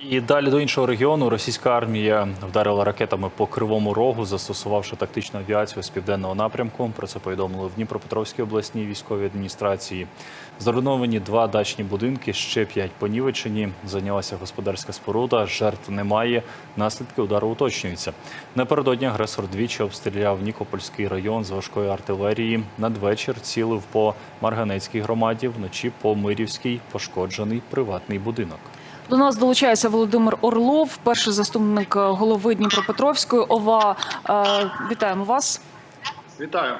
І далі до іншого регіону російська армія вдарила ракетами по кривому рогу, застосувавши тактичну авіацію з південного напрямку. Про це повідомили в Дніпропетровській обласній військовій адміністрації. Зруйновані два дачні будинки, ще п'ять понівечені. Зайнялася господарська споруда. Жертв немає. Наслідки удару уточнюються. Напередодні агресор двічі обстріляв Нікопольський район з важкої артилерії. Надвечір цілив по Марганецькій громаді. Вночі по Мирівській пошкоджений приватний будинок. До нас долучається Володимир Орлов, перший заступник е, голови Дніпропетровської ОВА. Е, Вітаємо вас. Вітаю.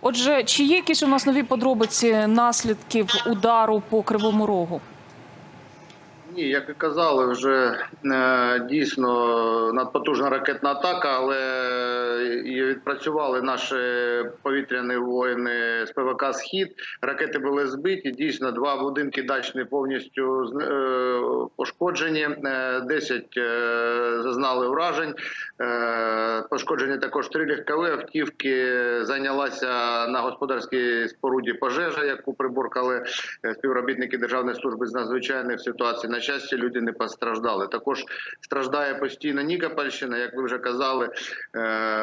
Отже, чи є якісь у нас нові подробиці наслідків удару по кривому рогу? Ні, як і казали, вже е, дійсно надпотужна ракетна атака, але і відпрацювали наші повітряні воїни з ПВК Схід. Ракети були збиті. Дійсно, два будинки дачні повністю е, пошкоджені. Е, 10 е, зазнали уражень. Е, Пошкоджені також три легкові автівки. Зайнялася на господарській споруді пожежа, яку приборкали е, співробітники Державної служби з надзвичайних ситуацій. На щастя, люди не постраждали. Також страждає постійно Нікопольщина, як ви вже казали.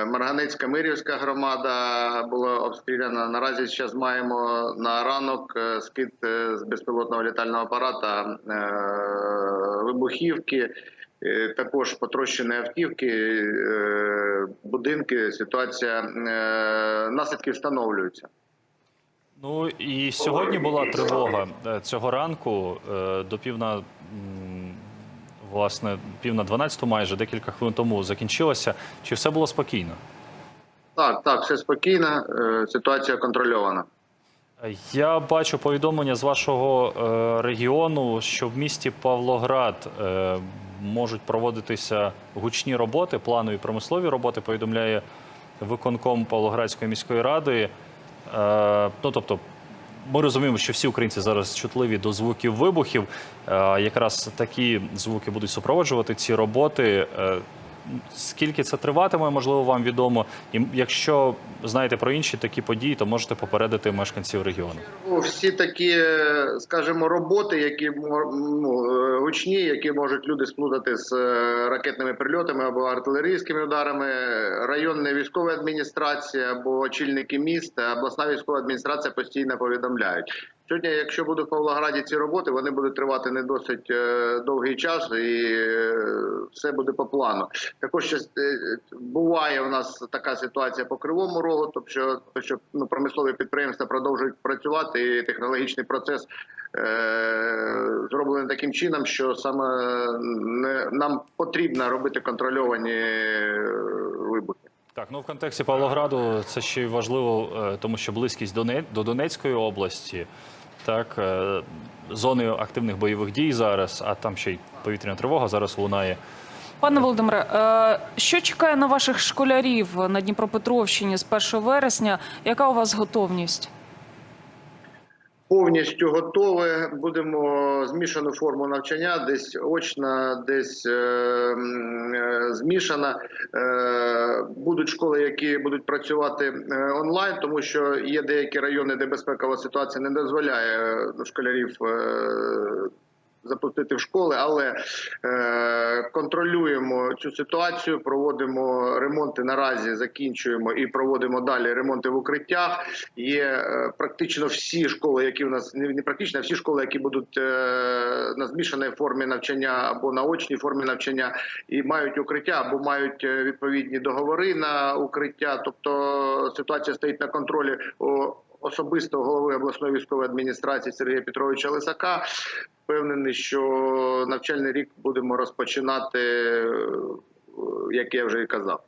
Марганецька Мирівська громада була обстріляна. Наразі зараз маємо на ранок е, скид е, з безпілотного літального апарата е, вибухівки. Також потрощені автівки, будинки. Ситуація наслідки встановлюються. Ну і сьогодні була тривога цього ранку до пів власне пів на 12 майже декілька хвилин тому закінчилася. Чи все було спокійно? Так, так, все спокійно. е, Ситуація контрольована. Я бачу повідомлення з вашого е, регіону, що в місті Павлоград е, можуть проводитися гучні роботи, планові промислові роботи. Повідомляє виконком Павлоградської міської ради. Ну тобто, ми розуміємо, що всі українці зараз чутливі до звуків вибухів. Е, якраз такі звуки будуть супроводжувати ці роботи. Скільки це триватиме, можливо, вам відомо. І якщо знаєте про інші такі події, то можете попередити мешканців регіону. Ну, Всі такі, е, скажімо, роботи, які ну, е, гучні, які можуть люди сплутати з е, ракетними прильотами або артилерійськими ударами, районна військова адміністрація або очільники міста, обласна військова адміністрація постійно повідомляють. Сьогодні, якщо будуть в Павлограді ці роботи, вони будуть тривати не досить довгий час, і все буде по плану. Також ще, е, буває у нас така ситуація по кривому рогу, тобто що, ну, промислові підприємства продовжують працювати, і технологічний процес е, зроблений таким чином, що саме не, нам потрібно робити контрольовані е, вибухи. Так, ну в контексті Павлограду це ще й важливо, е, тому що близькість до до Донецької області, так, е, зони активних бойових дій зараз, а там ще й повітряна тривога зараз лунає. Пане Володимире, е, що чекає на ваших школярів на Дніпропетровщині з 1 вересня? Яка у вас готовність? Повністю готове. Будемо змішану форму навчання, десь очна, десь е, е, змішана. Е, будуть школи, які будуть працювати е, онлайн, тому що є деякі райони, де безпекова ситуація не дозволяє е, школярів. Е, Запустити в школи, але е, контролюємо цю ситуацію, проводимо ремонти наразі, закінчуємо і проводимо далі ремонти в укриттях. Є е, практично всі школи, які в нас не, не практично, а всі школи, які будуть е, на змішаній формі навчання або на очній формі навчання, і мають укриття або мають е, відповідні договори на укриття. Тобто ситуація стоїть на контролі. Особисто голови обласної військової адміністрації Сергія Петровича Лисака впевнений, що навчальний рік будемо розпочинати, е, як я вже і казав.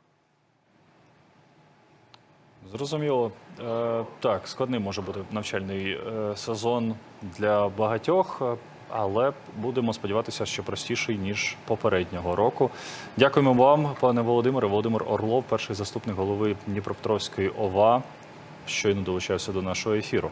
Зрозуміло. Е, так, складним може бути навчальний е, сезон для багатьох, але будемо сподіватися, що простіший ніж попереднього року. Дякуємо вам, пане Володимире. Володимир Орлов, перший заступник голови Дніпропетровської ОВА, щойно долучався до нашого ефіру.